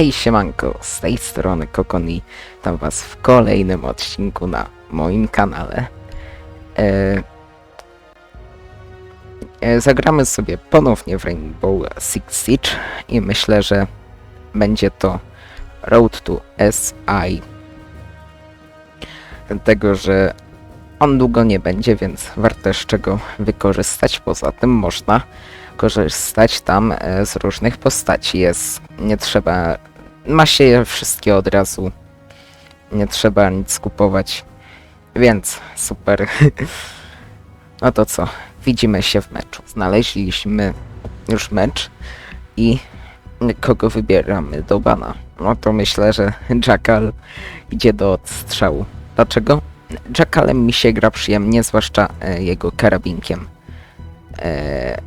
Hej siemanko, z tej strony Kokon i witam was w kolejnym odcinku na moim kanale. E, e, zagramy sobie ponownie w Rainbow Six Siege i myślę, że będzie to Road to SI. Dlatego, że on długo nie będzie, więc warto jeszcze go wykorzystać. Poza tym można korzystać tam e, z różnych postaci. Jest, nie trzeba, ma się je wszystkie od razu. Nie trzeba nic kupować. Więc super. No to co? Widzimy się w meczu. Znaleźliśmy już mecz i kogo wybieramy do bana. No to myślę, że Jackal idzie do odstrzału. Dlaczego? Jackalem mi się gra przyjemnie, zwłaszcza e, jego karabinkiem. E,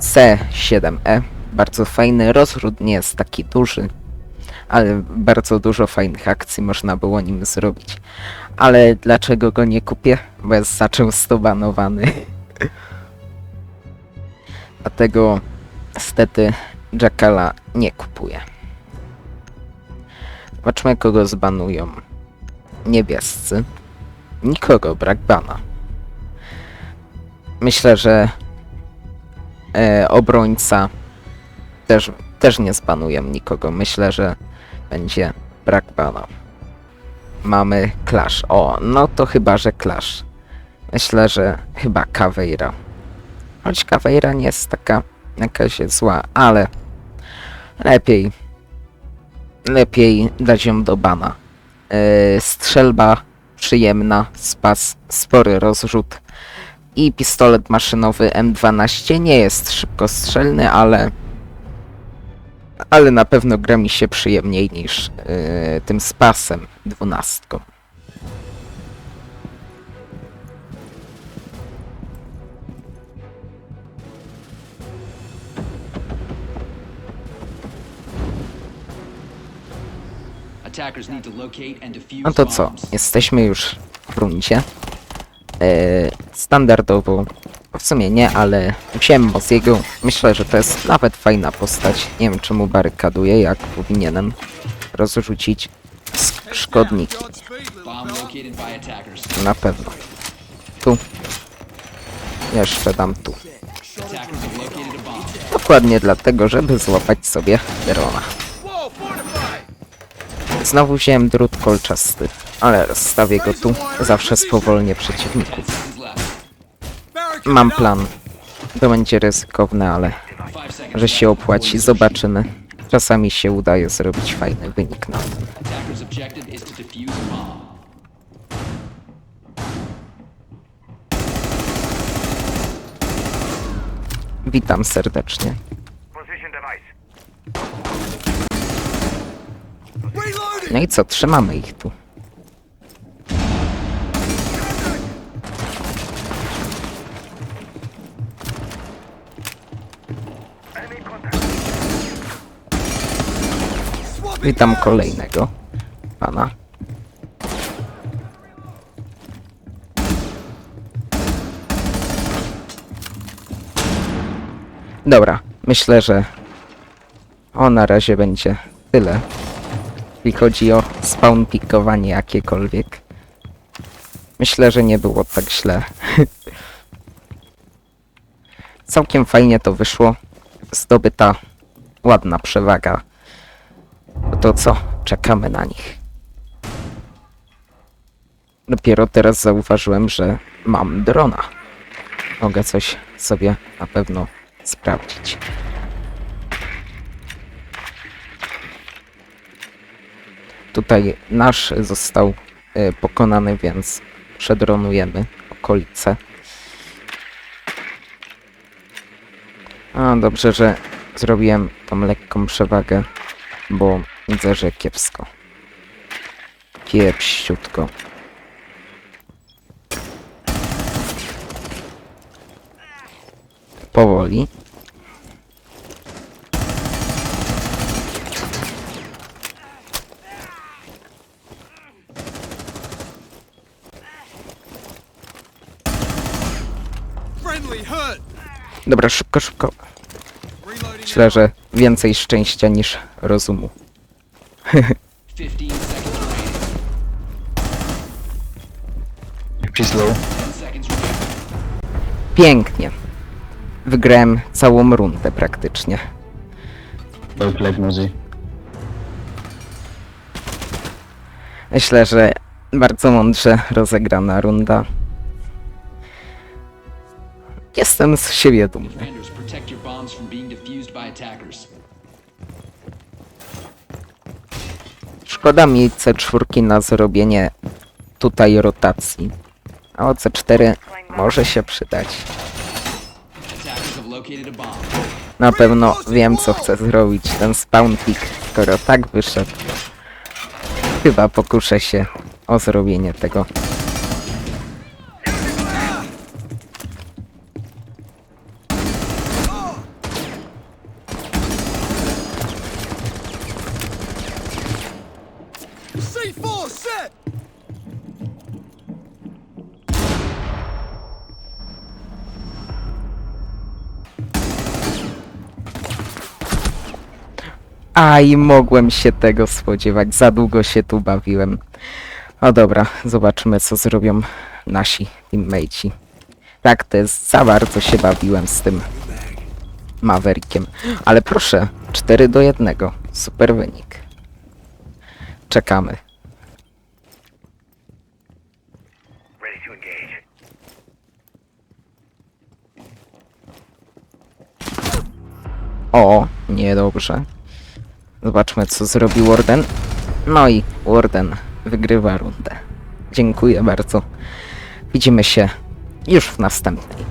C7E. Bardzo fajny, rozród nie jest taki duży, ale bardzo dużo fajnych akcji można było nim zrobić. Ale dlaczego go nie kupię? Bo jest za często banowany. Dlatego niestety Jackala nie kupuję. Zobaczmy kogo zbanują. Niebiescy. Nikogo, brak bana. Myślę, że e, obrońca też, też nie zbanuję nikogo. Myślę, że będzie brak bana. Mamy Clash. O, no to chyba, że Clash. Myślę, że chyba Caveira. Choć Caveira nie jest taka jakaś zła, ale lepiej lepiej dać ją do bana. Yy, strzelba przyjemna, spas, spory rozrzut i pistolet maszynowy M12 nie jest szybkostrzelny, ale ale na pewno gra mi się przyjemniej niż yy, tym spasem dwunastką. No to co? Jesteśmy już w rundzie. Yy, standardowo. W sumie nie, ale wziąłem Moziego. Myślę, że to jest nawet fajna postać. Nie wiem czemu barykaduje, jak powinienem rozrzucić szkodniki. Na pewno. Tu. Jeszcze dam tu. Dokładnie dlatego, żeby złapać sobie drona. Znowu wziąłem drut kolczasty, ale rozstawię go tu. Zawsze spowolnię przeciwników. Mam plan. To będzie ryzykowne, ale że się opłaci, zobaczymy. Czasami się udaje zrobić fajny wynik na tym. Witam serdecznie. No i co, trzymamy ich tu. Witam kolejnego pana. Dobra, myślę, że o na razie będzie tyle. Jeśli chodzi o spawn pikowanie jakiekolwiek. Myślę, że nie było tak źle. Całkiem fajnie to wyszło. Zdobyta ładna przewaga. To co? Czekamy na nich. Dopiero teraz zauważyłem, że mam drona. Mogę coś sobie na pewno sprawdzić. Tutaj nasz został y, pokonany, więc przedronujemy okolice. A dobrze, że zrobiłem tą lekką przewagę, bo widzę, że kiepsko. Kiepściutko. Powoli. Dobra, szybko, szybko. Myślę, że więcej szczęścia niż rozumu 15 seconds remaining. She's low. 10 seconds remaining. Pięknie. Wygrałem całą rundę praktycznie. Played. Myślę, że bardzo mądrze rozegrana runda. Jestem z siebie dumny. Szkoda mi C4 na zrobienie tutaj rotacji. A o C4 może się przydać. Na pewno wiem co chcę zrobić. Ten spawn pick, skoro tak wyszedł. Chyba pokuszę się o zrobienie tego. Aj, mogłem się tego spodziewać. Za długo się tu bawiłem. O dobra, zobaczymy co zrobią nasi teammateci. Tak, to jest za bardzo się bawiłem z tym Maverickiem. Ale proszę, 4 do 1. Super wynik. Czekamy. O, niedobrze. Zobaczmy, co zrobi Warden. No i Warden wygrywa rundę. Dziękuję bardzo. Widzimy się już w następnej.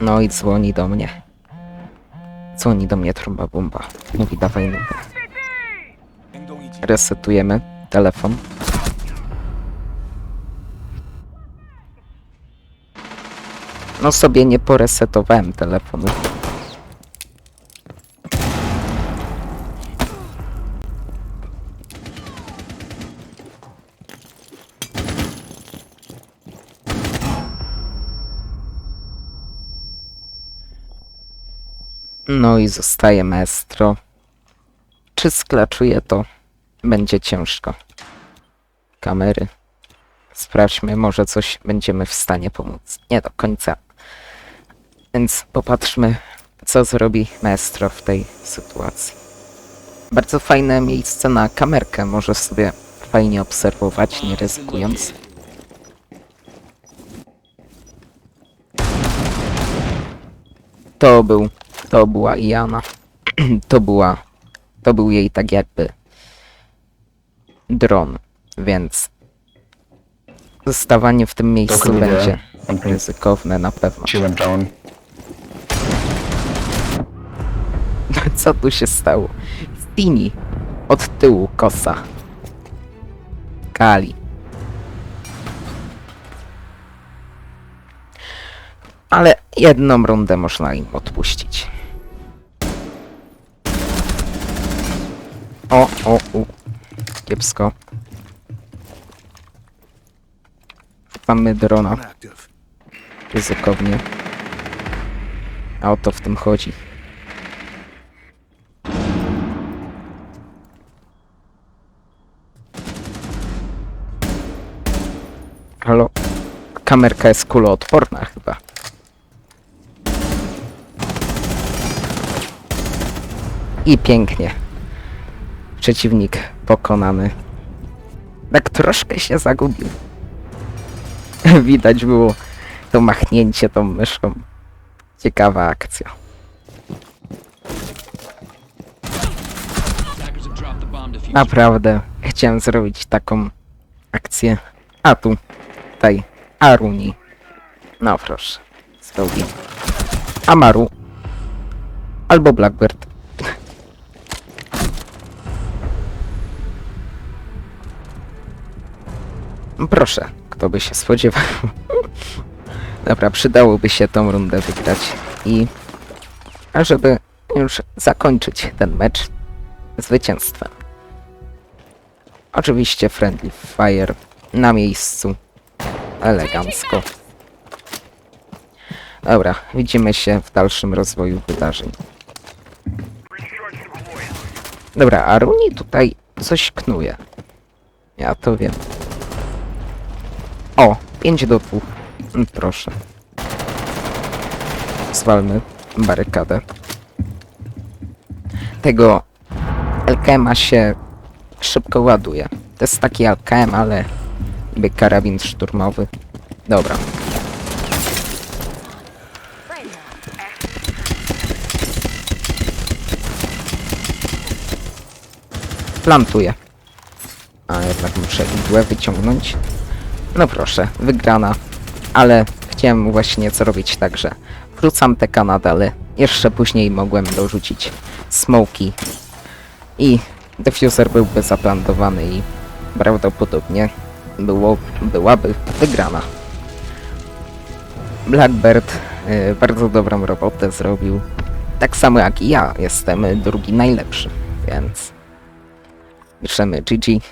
No i dzwoni do mnie. Dzwoni do mnie trąba bomba. Mówi dawaj nubę. Resetujemy telefon. No sobie nie poresetowałem telefonu. No i zostaje maestro. Czy sklaczuje to? Będzie ciężko. Kamery. Sprawdźmy, może coś będziemy w stanie pomóc. Nie do końca. Więc popatrzmy, co zrobi maestro w tej sytuacji. Bardzo fajne miejsce na kamerkę, może sobie fajnie obserwować, nie ryzykując. To był, to była Iana. to była, to był jej tak jakby dron, więc zostawanie w tym miejscu będzie ryzykowne na pewno. Down. Co tu się stało? Stini. Od tyłu kosa. Kali. Ale jedną rundę można im odpuścić. O, o, u. Kiepsko. Mamy drona. Ryzykownie. A o to w tym chodzi. Halo? Kamerka jest kuloodporna chyba. I pięknie. Przeciwnik pokonany. Tak troszkę się zagubił. Widać było to machnięcie tą myszką. Ciekawa akcja. Naprawdę chciałem zrobić taką akcję. A tu, tutaj, Aruni. No proszę, zrobi. Amaru. Albo Blackbird. Proszę, kto by się spodziewał. Dobra, przydałoby się tą rundę wygrać i żeby już zakończyć ten mecz zwycięstwem. Oczywiście Friendly Fire na miejscu. Elegancko. Dobra, widzimy się w dalszym rozwoju wydarzeń. Dobra, a Runi tutaj coś knuje. Ja to wiem. O, 5 do 2. Mm, Proszę. Zwalmy barykadę. Tego LKM-a się szybko ładuje. To jest taki LKM, ale jakby karabin szturmowy. Dobra. Plantuję. A jednak muszę igłę wyciągnąć. No proszę, wygrana. Ale chciałem właśnie co robić tak, że wrzucam te kanadale. Jeszcze później mogłem dorzucić smoki. I defuser byłby zaplantowany i prawdopodobnie było, byłaby wygrana. Blackbird y, bardzo dobrą robotę zrobił. Tak samo jak i ja, jestem drugi najlepszy, więc piszemy GG.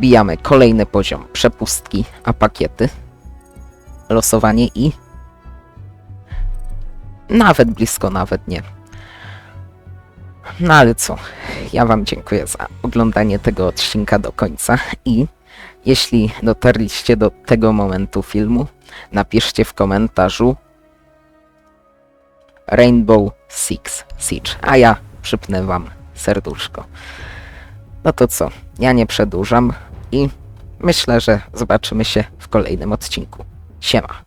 Wbijamy kolejny poziom przepustki, a pakiety. Losowanie i nawet blisko, nawet nie. No ale co? Ja Wam dziękuję za oglądanie tego odcinka do końca i jeśli dotarliście do tego momentu filmu, napiszcie w komentarzu Rainbow Six Siege, a ja przypnę Wam serduszko. No to co? Ja nie przedłużam i myślę, że zobaczymy się w kolejnym odcinku. Siema.